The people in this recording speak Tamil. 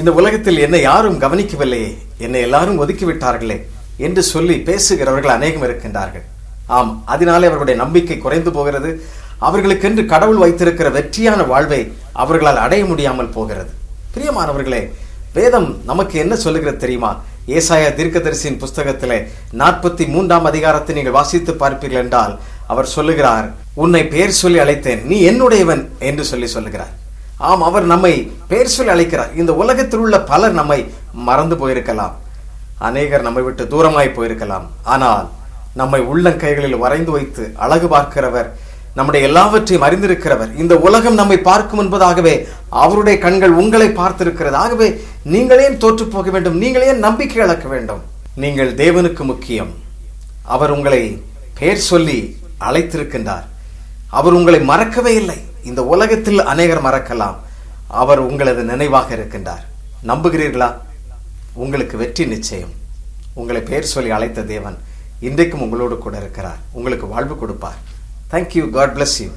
இந்த உலகத்தில் என்னை யாரும் கவனிக்கவில்லையே. என்னை எல்லாரும் ஒதுக்கிவிட்டார்களே என்று சொல்லி பேசுகிறவர்கள் அநேகம் இருக்கின்றார்கள். ஆம் அதனாலே அவர்களுடைய நம்பிக்கை குறைந்து போகிறது. அவர்களுக்கென்று கடவுள் வைத்திருக்கிற வெற்றியான வாழ்வை அவர்களால் அடைய முடியாமல் போகிறது. பிரியமானவர்களே வேதம் நமக்கு என்ன சொல்லுகிறது தெரியுமா? ஏசாயா தீர்க்கதரிசியின் புஸ்தகத்திலே நாற்பத்தி மூன்றாம் அதிகாரத்தை நீங்கள் வாசித்து பார்ப்பீர்கள் என்றால் அவர் சொல்லுகிறார் உன்னை பெயர் சொல்லி அழைத்தேன் நீ என்னுடையவன் என்று சொல்லி சொல்லுகிறார். ஆம் அவர் நம்மை பெயர் சொல்லி அழைக்கிறார். இந்த உலகத்தில் உள்ள பலர் நம்மை மறந்து போயிருக்கலாம். அநேகர் நம்மை விட்டு தூரமாய் போயிருக்கலாம். ஆனால் நம்மை உள்ளங்கைகளில் வரைந்து வைத்து அழகு பார்க்கிறவர் நம்முடைய எல்லாவற்றையும் அறிந்திருக்கிறவர் இந்த உலகம் நம்மை பார்க்கும் என்பதாகவே அவருடைய கண்கள் உங்களை பார்த்திருக்கிறது. ஆகவே நீங்களே தோற்று போக வேண்டும்? நீங்களே நம்பிக்கை இழக்க வேண்டும்? நீங்கள் தேவனுக்கு முக்கியம். அவர் உங்களை பெயர் சொல்லி அழைத்திருக்கின்றார். அவர் உங்களை மறக்கவே இல்லை. இந்த உலகத்தில் அநேகர் மறக்கலாம். அவர் உங்களது நினைவாக இருக்கின்றார். நம்புகிறீர்களா? உங்களுக்கு வெற்றி நிச்சயம். உங்களை பெயர் சொல்லி அழைத்த தேவன் இன்றைக்கும் உங்களோடு கூட இருக்கிறார். உங்களுக்கு வாழ்வு கொடுப்பார். Thank you God bless you